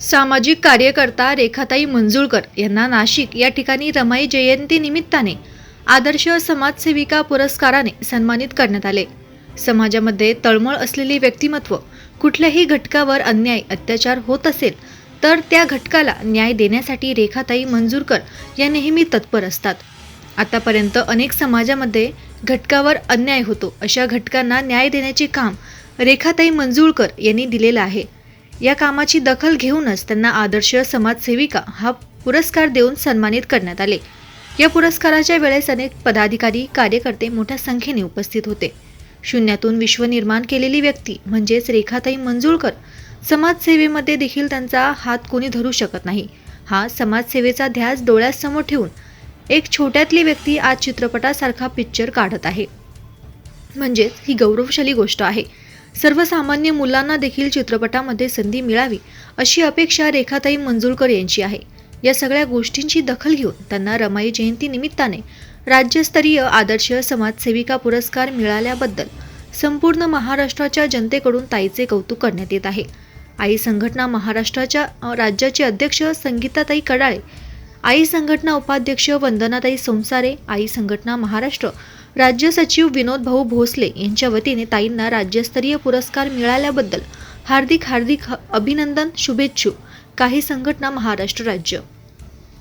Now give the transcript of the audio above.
सामाजिक कार्यकर्ता रेखाताई मंजुळकर यांना नाशिक या ठिकाणी रमाई जयंती निमित्ताने आदर्श समाजसेविका पुरस्काराने सन्मानित करण्यात आले. समाजामध्ये तळमळ असलेले व्यक्तिमत्व कुठल्याही घटकावर अन्याय अत्याचार होत असेल तर त्या घटकाला न्याय देण्यासाठी रेखाताई मंजूरकर या नेहमी तत्पर असतात. आतापर्यंत अनेक समाजामध्ये घटकावर अन्याय होतो अशा घटकांना न्याय देण्याचे काम रेखाताई मंजुळकर यांनी दिलेलं आहे. या कामाची दखल घेऊनच त्यांना आदर्श समाजसेविका हा पुरस्कार देऊन सन्मानित करण्यात आले. या पुरस्काराच्या वेळेस अनेक पदाधिकारी कार्यकर्ते मोठ्या संख्येने उपस्थित होते. शून्यातून विश्व निर्माण केलेली व्यक्ती म्हणजेच रेखाताई मंजुळकर समाजसेवेमध्ये देखील त्यांचा हात कोणी धरू शकत नाही. हा समाजसेवेचा ध्यास डोळ्यासमोर ठेवून एक छोट्यातली व्यक्ती आज चित्रपटासारखा पिक्चर काढत आहे. म्हणजेच ही गौरवशाली गोष्ट आहे. सर्वसामान्य मुलांना देखील चित्रपटामध्ये संधी मिळावी अशी अपेक्षा रेखाताई मंजुळकर यांची आहे. या सगळ्या गोष्टींची दखल घेऊन त्यांना रमाई जयंती निमित्ताने राज्यस्तरीय आदर्श समाजसेविका पुरस्कार मिळाल्याबद्दल संपूर्ण महाराष्ट्राच्या जनतेकडून ताईचे कौतुक करण्यात येत आहे. आई संघटना महाराष्ट्राच्या राज्याचे अध्यक्ष संगीताताई कडाळे आई संघटना उपाध्यक्ष वंदनाताई संसारे आई संघटना महाराष्ट्र राज्य सचिव विनोद भाऊ भोसले यांच्या वतीने ताईंना राज्यस्तरीय पुरस्कार मिळाल्याबद्दल हार्दिक हार्दिक अभिनंदन शुभेच्छू. काही संघटना महाराष्ट्र राज्य.